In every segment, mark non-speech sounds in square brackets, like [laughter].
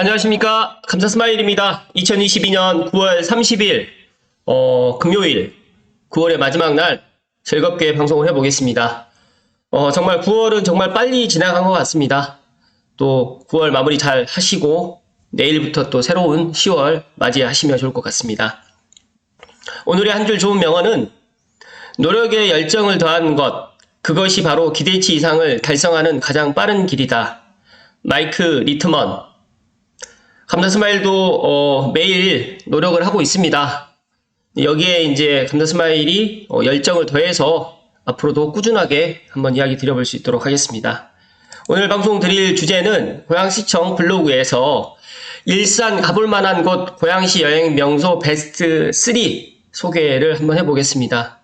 안녕하십니까. 감사 스마일입니다. 2022년 9월 30일, 어, 금요일, 9월의 마지막 날 즐겁게 방송을 해보겠습니다. 어, 정말 9월은 정말 빨리 지나간 것 같습니다. 또 9월 마무리 잘 하시고 내일부터 또 새로운 10월 맞이하시면 좋을 것 같습니다. 오늘의 한 줄 좋은 명언은 노력에 열정을 더한 것, 그것이 바로 기대치 이상을 달성하는 가장 빠른 길이다. 마이크 리트먼. 감사 스마일도 어, 매일 노력을 하고 있습니다. 여기에 이제 감사 스마일이 어, 열정을 더해서 앞으로도 꾸준하게 한번 이야기 드려볼 수 있도록 하겠습니다. 오늘 방송 드릴 주제는 고양시청 블로그에서 일산 가볼 만한 곳 고양시 여행 명소 베스트 3 소개를 한번 해보겠습니다.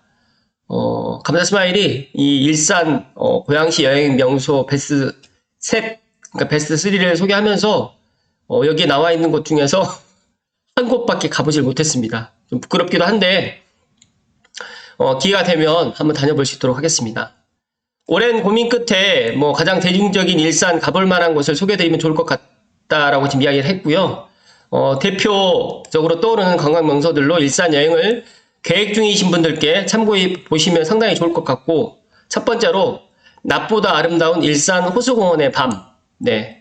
어, 감사 스마일이 이 일산 어, 고양시 여행 명소 베스트 셋, 그러니까 베스트 3를 소개하면서 어, 여기에 나와 있는 곳 중에서 [laughs] 한 곳밖에 가보질 못했습니다. 좀 부끄럽기도 한데 어, 기회가 되면 한번 다녀볼 수 있도록 하겠습니다. 오랜 고민 끝에 뭐 가장 대중적인 일산 가볼 만한 곳을 소개해드리면 좋을 것 같다라고 지금 이야기를 했고요. 어, 대표적으로 떠오르는 관광 명소들로 일산 여행을 계획 중이신 분들께 참고해 보시면 상당히 좋을 것 같고 첫 번째로 낮보다 아름다운 일산 호수공원의 밤. 네.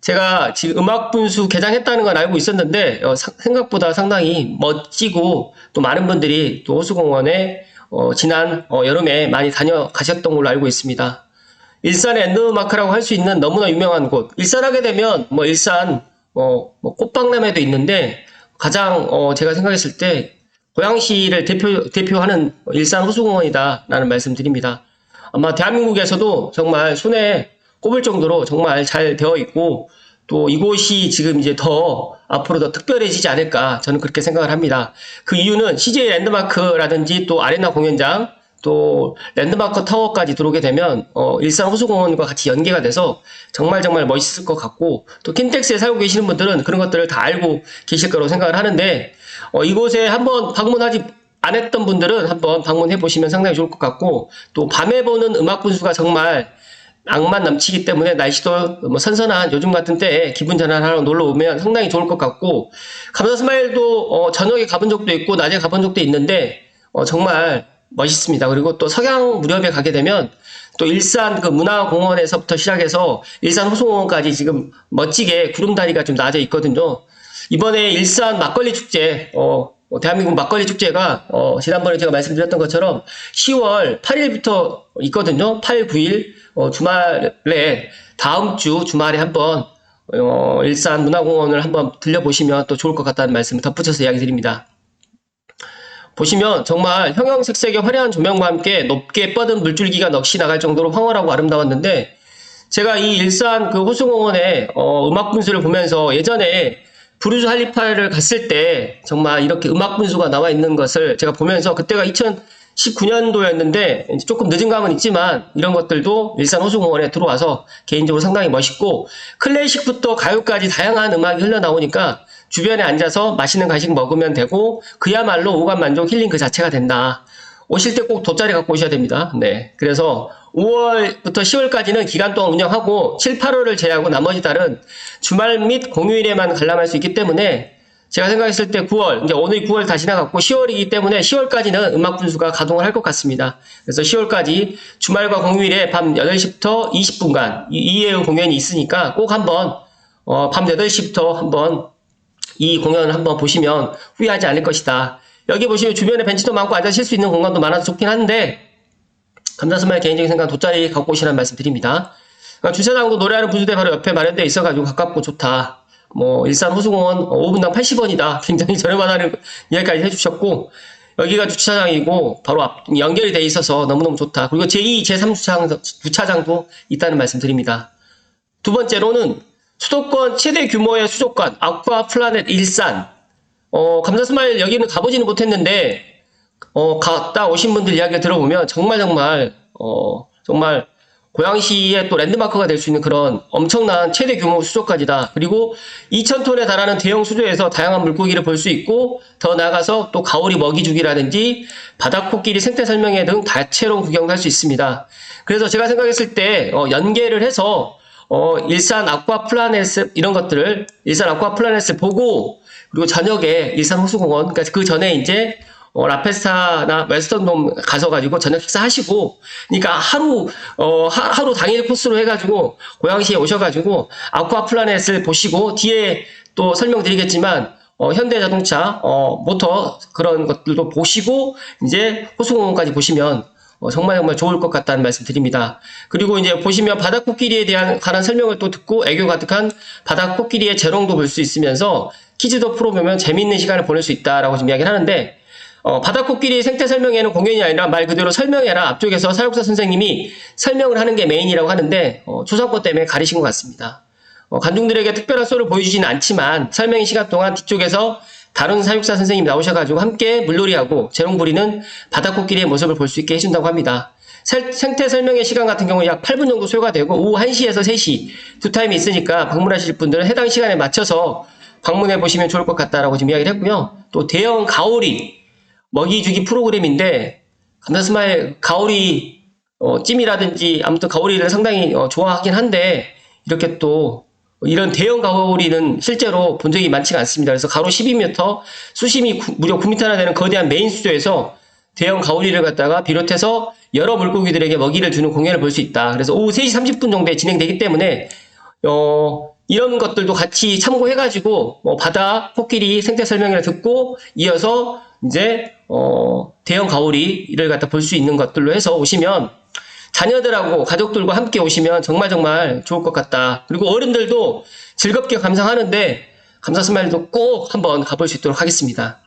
제가 지금 음악 분수 개장했다는 건 알고 있었는데 어, 사- 생각보다 상당히 멋지고 또 많은 분들이 또 호수공원에 어, 지난 어, 여름에 많이 다녀가셨던 걸로 알고 있습니다. 일산의 랜드마크라고 할 수 있는 너무나 유명한 곳. 일산 하게 되면 뭐 일산 어, 뭐 꽃박람회도 있는데 가장 어, 제가 생각했을 때 고양시를 대표 대표하는 일산 호수공원이다라는 말씀드립니다. 아마 대한민국에서도 정말 손에 꼽을 정도로 정말 잘 되어 있고 또 이곳이 지금 이제 더 앞으로 더 특별해지지 않을까 저는 그렇게 생각을 합니다. 그 이유는 CJ 랜드마크라든지 또 아레나 공연장 또 랜드마크 타워까지 들어오게 되면 어, 일산 호수공원과 같이 연계가 돼서 정말 정말 멋있을 것 같고 또 킨텍스에 살고 계시는 분들은 그런 것들을 다 알고 계실 거라고 생각을 하는데 어, 이곳에 한번 방문하지 안 했던 분들은 한번 방문해 보시면 상당히 좋을 것 같고 또 밤에 보는 음악 분수가 정말 낭만 넘치기 때문에 날씨도 뭐 선선한 요즘 같은 때에 기분 전환하러 놀러 오면 상당히 좋을 것 같고 감사 스마일도 어, 저녁에 가본 적도 있고 낮에 가본 적도 있는데 어, 정말 멋있습니다. 그리고 또 석양 무렵에 가게 되면 또 일산 그 문화공원에서부터 시작해서 일산 호수공원까지 지금 멋지게 구름다리가 좀 나져 있거든요. 이번에 일산 막걸리 축제, 어, 어, 대한민국 막걸리 축제가, 어, 지난번에 제가 말씀드렸던 것처럼 10월 8일부터 있거든요. 8, 9일, 어, 주말에, 다음 주 주말에 한번, 어, 일산 문화공원을 한번 들려보시면 또 좋을 것 같다는 말씀을 덧붙여서 이야기 드립니다. 보시면 정말 형형색색의 화려한 조명과 함께 높게 뻗은 물줄기가 넋이 나갈 정도로 황홀하고 아름다웠는데 제가 이 일산 그 호수공원의 어, 음악 분수를 보면서 예전에 부르즈 할리파를 갔을 때 정말 이렇게 음악 분수가 나와 있는 것을 제가 보면서 그때가 2019년도였는데 조금 늦은 감은 있지만 이런 것들도 일산 호수공원에 들어와서 개인적으로 상당히 멋있고 클래식부터 가요까지 다양한 음악이 흘러나오니까 주변에 앉아서 맛있는 간식 먹으면 되고 그야말로 오감 만족 힐링 그 자체가 된다. 오실 때 꼭 돗자리 갖고 오셔야 됩니다. 네. 그래서 5월부터 10월까지는 기간 동안 운영하고 7, 8월을 제외하고 나머지 달은 주말 및 공휴일에만 관람할 수 있기 때문에 제가 생각했을 때 9월, 이제 오늘 9월 다 지나갔고 10월이기 때문에 10월까지는 음악 분수가 가동을 할 것 같습니다. 그래서 10월까지 주말과 공휴일에 밤 8시부터 20분간 이외의 공연이 있으니까 꼭 한번 어, 밤 8시부터 한번 이 공연을 한번 보시면 후회하지 않을 것이다. 여기 보시면 주변에 벤치도 많고 앉아 쉴 수 있는 공간도 많아서 좋긴 한데 감사스마의 개인적인 생각 돗자리 갖고 오시라는 말씀 드립니다. 그러니까 주차장도 노래하는 분수대 바로 옆에 마련되어 있어가지고 가깝고 좋다. 뭐 일산 호수공원 5분당 80원이다. [laughs] 굉장히 저렴하다는 이야기까지 해주셨고 여기가 주차장이고 바로 앞 연결이 돼 있어서 너무너무 좋다. 그리고 제2, 제3 주차장, 주차장도 있다는 말씀 드립니다. 두 번째로는 수도권 최대 규모의 수족관 아쿠아 플라넷 일산 어, 감사스마일 여기는 가보지는 못했는데 어, 갔다 오신 분들 이야기를 들어보면 정말 정말 어, 정말 고양시의 또 랜드마크가 될 수 있는 그런 엄청난 최대 규모 수족관이다. 그리고 2,000톤에 달하는 대형 수조에서 다양한 물고기를 볼 수 있고 더 나아가서 또 가오리 먹이주기라든지 바닥코끼리 생태 설명회 등 다채로운 구경도 할수 있습니다. 그래서 제가 생각했을 때 어, 연계를 해서 어, 일산 아쿠아 플라넷 이런 것들을 일산 아쿠아 플라넷을 보고 그리고 저녁에 일산 호수공원 그러니까 그 전에 이제 어, 라페스타나 웨스턴돔 가서 가지고 저녁 식사 하시고 그러니까 하루 어 하, 하루 당일 코스로 해가지고 고양시에 오셔가지고 아쿠아 플라넷을 보시고 뒤에 또 설명드리겠지만 어, 현대 자동차 어, 모터 그런 것들도 보시고 이제 호수공원까지 보시면 어, 정말 정말 좋을 것 같다는 말씀 드립니다. 그리고 이제 보시면 바다 코끼리에 대한 관한 설명을 또 듣고 애교 가득한 바다 코끼리의 재롱도 볼 수 있으면서 퀴즈도 풀어보면 재밌는 시간을 보낼 수 있다라고 지금 이야기를 하는데 어, 바다코끼리 생태 설명회는 공연이 아니라 말 그대로 설명회라 앞쪽에서 사육사 선생님이 설명을 하는 게 메인이라고 하는데 어, 초상권 때문에 가리신 것 같습니다. 어, 관중들에게 특별한 쏘를 보여주지는 않지만 설명회 시간 동안 뒤쪽에서 다른 사육사 선생님이 나오셔가지고 함께 물놀이하고 재롱 부리는 바다코끼리의 모습을 볼 수 있게 해준다고 합니다. 셀- 생태 설명회 시간 같은 경우 약 8분 정도 소요가 되고 오후 1시에서 3시 두 타임이 있으니까 방문하실 분들은 해당 시간에 맞춰서 방문해 보시면 좋을 것 같다라고 지금 이야기를 했고요. 또 대형 가오리 먹이 주기 프로그램인데 감사스마일 가오리 어, 찜이라든지 아무튼 가오리를 상당히 어, 좋아하긴 한데 이렇게 또 이런 대형 가오리는 실제로 본 적이 많지가 않습니다. 그래서 가로 12m, 수심이 구- 무려 9m나 되는 거대한 메인 수조에서 대형 가오리를 갖다가 비롯해서 여러 물고기들에게 먹이를 주는 공연을 볼 수 있다. 그래서 오후 3시 30분 정도에 진행되기 때문에 어, 이런 것들도 같이 참고해가지고 뭐 바다 코끼리 생태 설명회를 듣고 이어서 이제 어, 대형 가오리를 갖다 볼 수 있는 것들로 해서 오시면 자녀들하고 가족들과 함께 오시면 정말 정말 좋을 것 같다. 그리고 어른들도 즐겁게 감상하는데 감사 스마일도 꼭 한번 가볼 수 있도록 하겠습니다.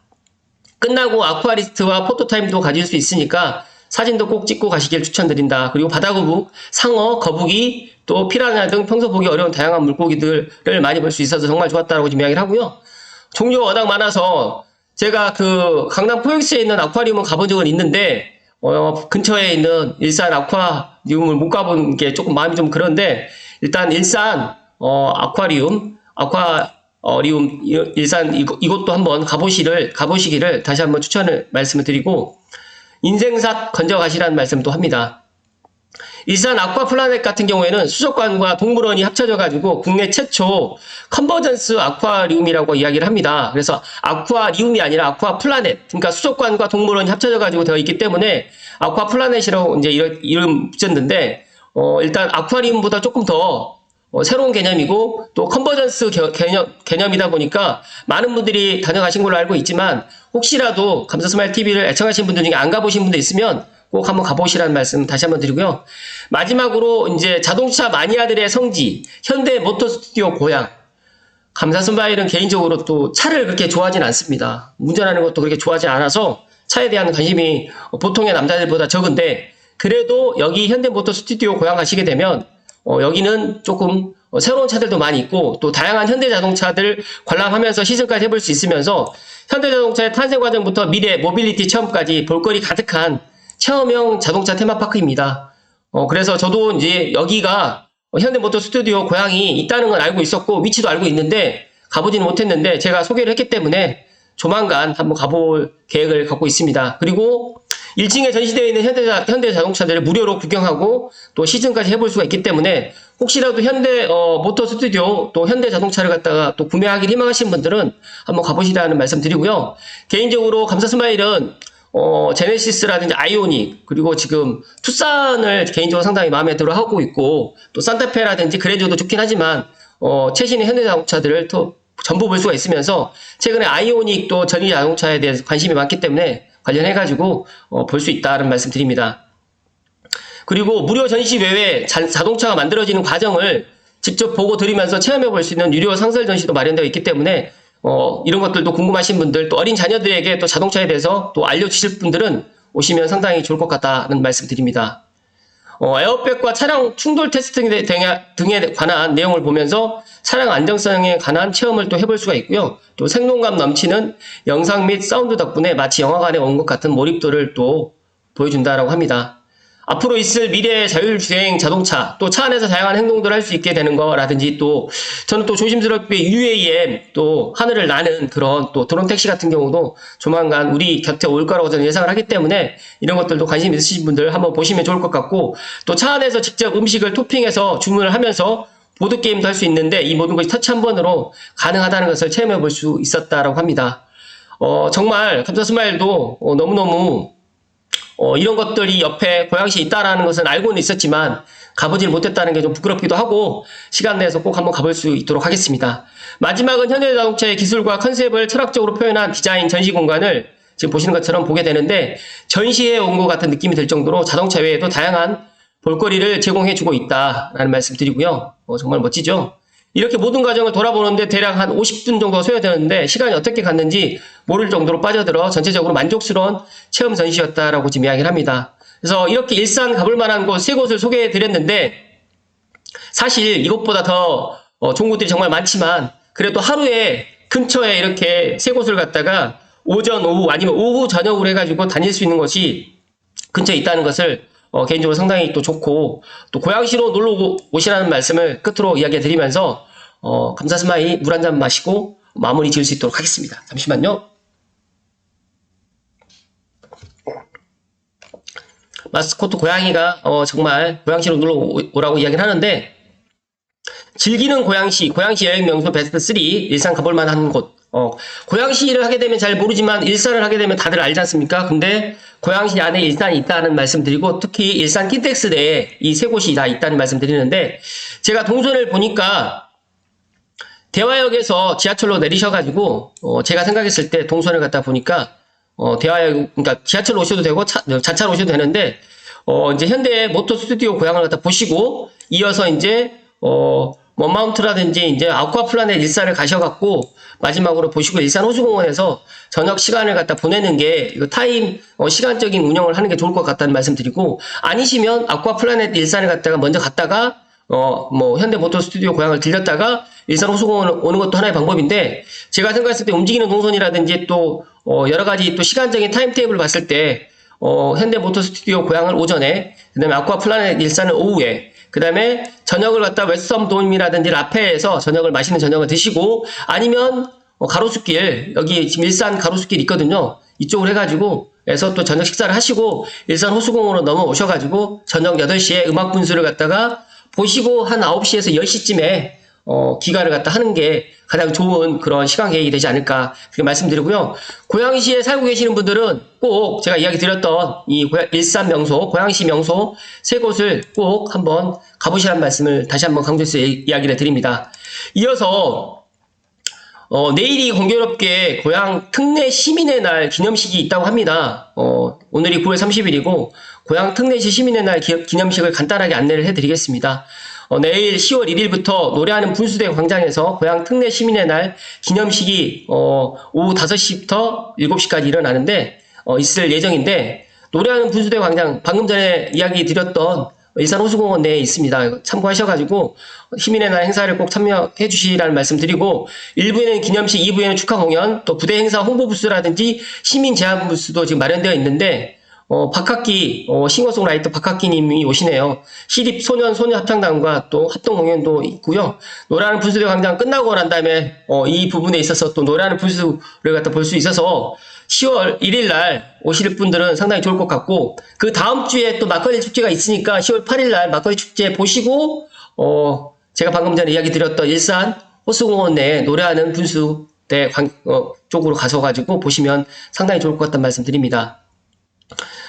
끝나고 아쿠아리스트와 포토타임도 가질 수 있으니까 사진도 꼭 찍고 가시길 추천드린다. 그리고 바다거북, 상어, 거북이, 또 피라냐 등 평소 보기 어려운 다양한 물고기들을 많이 볼 수 있어서 정말 좋았다라고 지금 이야기를 하고요. 종류가 워낙 많아서 제가 그 강남 포엑스에 있는 아쿠아리움은 가본 적은 있는데 어, 근처에 있는 일산 아쿠아리움을 못 가본 게 조금 마음이 좀 그런데 일단 일산 어, 아쿠아리움 아쿠아리움 이- 일산 이곳, 이곳도 한번 가보시를 가보시기를 다시 한번 추천을 말씀을 드리고 인생샷 건져 가시라는 말씀도 합니다. 일산 아쿠아플라넷 같은 경우에는 수족관과 동물원이 합쳐져 가지고 국내 최초 컨버전스 아쿠아리움이라고 이야기를 합니다. 그래서 아쿠아리움이 아니라 아쿠아플라넷, 그러니까 수족관과 동물원이 합쳐져 가지고 되어 있기 때문에 아쿠아플라넷이라고 이제 이름 붙였는데 어, 일단 아쿠아리움보다 조금 더 어, 새로운 개념이고 또 컨버전스 겨- 개념, 개념이다 보니까 많은 분들이 다녀가신 걸로 알고 있지만 혹시라도 감사스마일 TV를 애청하신 분들 중에 안 가보신 분들 있으면 꼭 한번 가보시라는 말씀 다시 한번 드리고요. 마지막으로 이제 자동차 마니아들의 성지 현대 모터 스튜디오 고향 감사스마일은 개인적으로 또 차를 그렇게 좋아하진 않습니다. 운전하는 것도 그렇게 좋아하지 않아서 차에 대한 관심이 보통의 남자들보다 적은데 그래도 여기 현대모터 스튜디오 고향 가시게 되면 어, 여기는 조금 어, 새로운 차들도 많이 있고 또 다양한 현대자동차들 관람하면서 시승까지 해볼 수 있으면서 현대자동차의 탄생 과정부터 미래 모빌리티 체험까지 볼거리 가득한 체험형 자동차 테마파크입니다. 어, 그래서 저도 이제 여기가 어, 현대모터 스튜디오 고향이 있다는 걸 알고 있었고 위치도 알고 있는데 가보지는 못했는데 제가 소개를 했기 때문에 조만간 한번 가볼 계획을 갖고 있습니다. 그리고 1층에 전시되어 있는 현대, 현대 자동차들을 무료로 구경하고 또 시승까지 해볼 수가 있기 때문에 혹시라도 현대 어, 모터 스튜디오 또 현대 자동차를 갖다가 또 구매하기를 희망하시는 분들은 한번 가보시라는 말씀 드리고요. 개인적으로 감사 스마일은 어, 제네시스라든지 아이오닉, 그리고 지금 투싼을 개인적으로 상당히 마음에 들어 하고 있고, 또 산타페라든지 그랜저도 좋긴 하지만, 어, 최신의 현대 자동차들을 또 전부 볼 수가 있으면서, 최근에 아이오닉 또 전기 자동차에 대해서 관심이 많기 때문에 관련해 가지고, 어, 볼 수 있다는 말씀 드립니다. 그리고 무료 전시 외에 자, 자동차가 만들어지는 과정을 직접 보고 들으면서 체험해 볼 수 있는 유료 상설 전시도 마련되어 있기 때문에 어, 이런 것들도 궁금하신 분들 또 어린 자녀들에게 또 자동차에 대해서 또 알려주실 분들은 오시면 상당히 좋을 것 같다는 말씀 드립니다. 어, 에어백과 차량 충돌 테스트 등에, 등에 관한 내용을 보면서 차량 안정성에 관한 체험을 또 해볼 수가 있고요. 또 생동감 넘치는 영상 및 사운드 덕분에 마치 영화관에 온 것 같은 몰입도를 또 보여준다라고 합니다. 앞으로 있을 미래의 자율주행 자동차, 또 차 안에서 다양한 행동들을 할 수 있게 되는 거라든지 또 저는 또 조심스럽게 UAM 또 하늘을 나는 그런 또 드론 택시 같은 경우도 조만간 우리 곁에 올 거라고 저는 예상을 하기 때문에 이런 것들도 관심 있으신 분들 한번 보시면 좋을 것 같고 또 차 안에서 직접 음식을 토핑해서 주문을 하면서 보드게임도 할 수 있는데 이 모든 것이 터치 한 번으로 가능하다는 것을 체험해 볼 수 있었다라고 합니다. 어, 정말 감사 스마일도 어, 너무너무 어, 이런 것들이 옆에 고양시에 있다라는 것은 알고는 있었지만 가보질 못했다는 게 좀 부끄럽기도 하고 시간 내서 꼭 한번 가볼 수 있도록 하겠습니다. 마지막은 현대 자동차의 기술과 컨셉을 철학적으로 표현한 디자인 전시 공간을 지금 보시는 것처럼 보게 되는데 전시회 온 것 같은 느낌이 들 정도로 자동차 외에도 다양한 볼거리를 제공해주고 있다라는 말씀 드리고요. 어, 정말 멋지죠? 이렇게 모든 과정을 돌아보는데 대략 한 50분 정도 소요되는데 시간이 어떻게 갔는지 모를 정도로 빠져들어 전체적으로 만족스러운 체험 전시였다라고 지금 이야기를 합니다. 그래서 이렇게 일산 가볼 만한 곳 세 곳을 소개해 드렸는데 사실 이것보다 더 어, 좋은 곳들이 정말 많지만 그래도 하루에 근처에 이렇게 세 곳을 갔다가 오전, 오후 아니면 오후 저녁으로 해가지고 다닐 수 있는 것이 근처에 있다는 것을 어, 개인적으로 상당히 또 좋고 또 고양시로 놀러 오- 오시라는 말씀을 끝으로 이야기해 드리면서 어, 감사 스마이 물 한 잔 마시고 마무리 지을 수 있도록 하겠습니다. 잠시만요. 마스코트 고양이가 어, 정말 고양시로 놀러 오- 오라고 이야기를 하는데 즐기는 고양시, 고양시 여행 명소 베스트 3, 일산 가볼 만한 곳. 어, 고양시를 하게 되면 잘 모르지만 일산을 하게 되면 다들 알지 않습니까? 근데 고양시 안에 일산이 있다는 말씀 드리고 특히 일산 킨텍스 내에 이 세 곳이 다 있다는 말씀 드리는데 제가 동선을 보니까 대화역에서 지하철로 내리셔가지고 어, 제가 생각했을 때 동선을 갖다 보니까 어, 대화역 그러니까 지하철로 오셔도 되고 차, 자차로 오셔도 되는데 어, 이제 현대 모터 스튜디오 고향을 갖다 보시고 이어서 이제 어, 원마운트라든지 이제 아쿠아 플라넷 일산을 가셔갖고 마지막으로 보시고 일산 호수공원에서 저녁 시간을 갖다 보내는 게 이거 타임 어, 시간적인 운영을 하는 게 좋을 것 같다는 말씀드리고 아니시면 아쿠아 플라넷 일산을 갔다가 먼저 갔다가 어, 뭐, 현대모터 스튜디오 고향을 들렸다가 일산 호수공원 오는 것도 하나의 방법인데, 제가 생각했을 때 움직이는 동선이라든지 또, 어, 여러 가지 또 시간적인 타임 테이블을 봤을 때, 어, 현대모터 스튜디오 고향을 오전에, 그 다음에 아쿠아 플라넷 일산을 오후에, 그 다음에 저녁을 갖다 웨스텀 돔이라든지 라페에서 저녁을 맛있는 저녁을 드시고, 아니면, 어, 가로수길, 여기 지금 일산 가로수길 있거든요. 이쪽으로 해가지고, 에서 또 저녁 식사를 하시고, 일산 호수공원으로 넘어오셔가지고, 저녁 8시에 음악 분수를 갖다가 보시고 한 9시에서 10시쯤에 어, 기가를 갖다 하는 게 가장 좋은 그런 시간 계획이 되지 않을까 그렇게 말씀드리고요. 고양시에 살고 계시는 분들은 꼭 제가 이야기 드렸던 이 일산 명소, 고양시 명소 세 곳을 꼭 한번 가보시라는 말씀을 다시 한번 강조해서 이- 이야기를 드립니다. 이어서 어, 내일이 공교롭게 고향 특례 시민의 날 기념식이 있다고 합니다. 어, 오늘이 9월 30일이고 고향 특례시 시민의 날 기, 기념식을 간단하게 안내를 해드리겠습니다. 어, 내일 10월 1일부터 노래하는 분수대 광장에서 고향 특례 시민의 날 기념식이 어, 오후 5시부터 7시까지 일어나는데 어, 있을 예정인데 노래하는 분수대 광장 방금 전에 이야기 드렸던 일산 호수공원 내에 있습니다. 참고하셔가지고 시민의 날 행사를 꼭 참여해 주시라는 말씀 드리고 1부에는 기념식, 2부에는 축하 공연, 또 부대 행사 홍보 부스라든지 시민 제안 부스도 지금 마련되어 있는데 어, 박학기, 어, 싱어송라이터 박학기님이 오시네요. 시립 소년 소녀 합창단과 또 합동 공연도 있고요. 노래하는 분수대 광장 끝나고 난 다음에 어, 이 부분에 있어서 또 노래하는 분수를 갖다 볼 수 있어서 10월 1일 날 오실 분들은 상당히 좋을 것 같고 그 다음 주에 또 막걸리 축제가 있으니까 10월 8일 날 막걸리 축제 보시고 어, 제가 방금 전에 이야기 드렸던 일산 호수공원 내에 노래하는 분수대 광- 어, 쪽으로 가서 가지고 보시면 상당히 좋을 것 같다는 말씀 드립니다.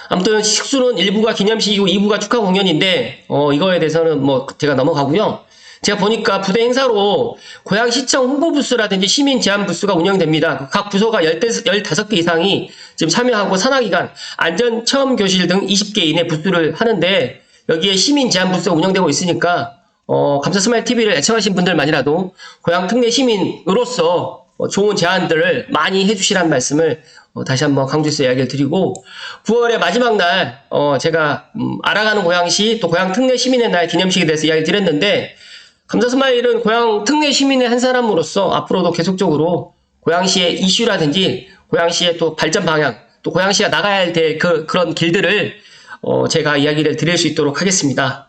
아무튼 식수는 1부가 기념식이고 2부가 축하 공연인데 어 이거에 대해서는 뭐 제가 넘어가고요. 제가 보니까 부대 행사로 고양시청 홍보 부스라든지 시민 제안 부스가 운영됩니다. 각 부서가 15개 이상이 지금 참여하고 산하기관, 안전 체험 교실 등 20개 이내 부스를 하는데 여기에 시민 제안 부스가 운영되고 있으니까 어, 감사 스마일 TV를 애청하신 분들만이라도 고향 특례 시민으로서 어, 좋은 제안들을 많이 해주시라는 말씀을 어, 다시 한번 강조해서 이야기를 드리고 9월의 마지막 날 어, 제가 음, 알아가는 고양시 또 고향 특례 시민의 날 기념식에 대해서 이야기 드렸는데 감사 스마일은 고향 특례 시민의 한 사람으로서 앞으로도 계속적으로 고양시의 이슈라든지 고양시의 또 발전 방향 또 고양시가 나가야 될 그, 그런 길들을 어, 제가 이야기를 드릴 수 있도록 하겠습니다.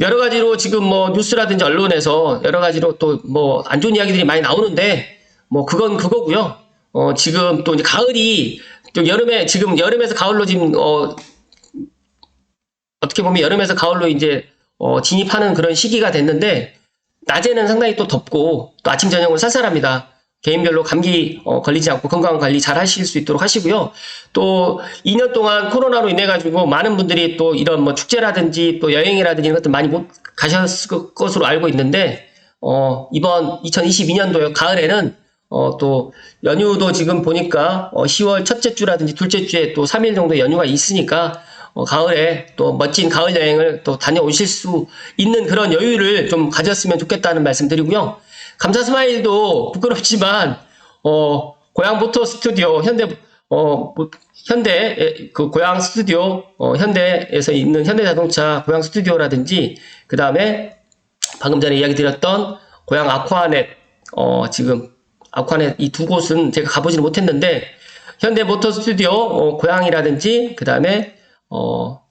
여러 가지로 지금 뭐 뉴스라든지 언론에서 여러 가지로 또 뭐 안 좋은 이야기들이 많이 나오는데 뭐 그건 그거고요. 어 지금 또 이제 가을이 또 여름에 지금 여름에서 가을로 지금 어 어떻게 보면 여름에서 가을로 이제 어 진입하는 그런 시기가 됐는데 낮에는 상당히 또 덥고 또 아침 저녁은 쌀쌀합니다. 개인별로 감기 어, 걸리지 않고 건강 관리 잘 하실 수 있도록 하시고요. 또 2년 동안 코로나로 인해 가지고 많은 분들이 또 이런 뭐 축제라든지 또 여행이라든지 이런 것들 많이 못 가셨을 것으로 알고 있는데 어, 이번 2022년도 가을에는 어, 또 연휴도 지금 보니까 어, 10월 첫째 주라든지 둘째 주에 또 3일 정도 연휴가 있으니까 어, 가을에 또 멋진 가을 여행을 또 다녀오실 수 있는 그런 여유를 좀 가졌으면 좋겠다는 말씀 드리고요. 감사 스마일도 부끄럽지만 어, 고향 모터 스튜디오 현대 어, 뭐, 현대 에, 그 고향 스튜디오 어, 현대에서 있는 현대자동차 고향 스튜디오라든지 그 다음에 방금 전에 이야기 드렸던 고향 아쿠아넷 어, 지금 아쿠아넷 이 두 곳은 제가 가보지는 못했는데 현대 모터 스튜디오 어, 고향이라든지 그 다음에 어,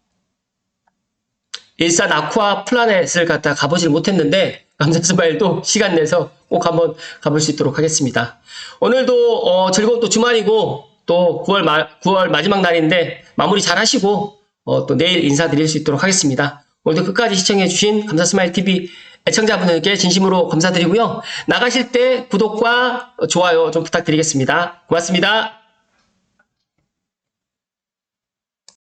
일산 아쿠아 플라넷을 갖다 가보질 못했는데 감사 스마일도 시간 내서 꼭 한번 가볼 수 있도록 하겠습니다. 오늘도 어, 즐거운 또 주말이고 또 9월 말 9월 마지막 날인데 마무리 잘 하시고 어, 또 내일 인사드릴 수 있도록 하겠습니다. 오늘도 끝까지 시청해주신 감사 스마일 TV 애청자분들께 진심으로 감사드리고요. 나가실 때 구독과 좋아요 좀 부탁드리겠습니다. 고맙습니다.